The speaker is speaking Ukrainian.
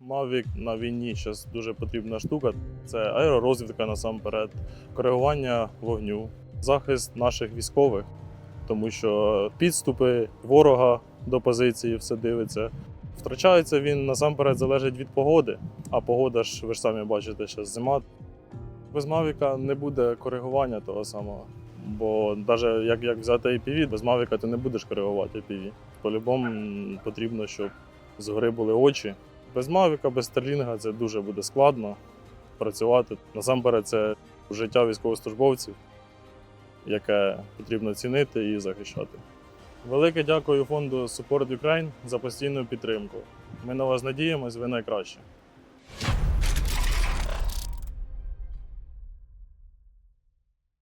Mavic на війні зараз дуже потрібна штука. Це аеророзвідка насамперед, коригування вогню, захист наших військових, тому що підступи ворога до позиції все дивиться. Втрачається він насамперед залежить від погоди, а погода ж ви ж самі бачите, що зима. Без Мавіка не буде коригування того самого. Бо навіть як, як взяти IPV, без Мавіка ти не будеш коригувати IPV. По-любому потрібно, щоб згори були очі. Без Мавіка, без Стерлінга це дуже буде складно працювати. Насамперед, це життя військовослужбовців, яке потрібно цінити і захищати. Велике дякую фонду Support Ukraine за постійну підтримку. Ми на вас надіємось, ви найкраще.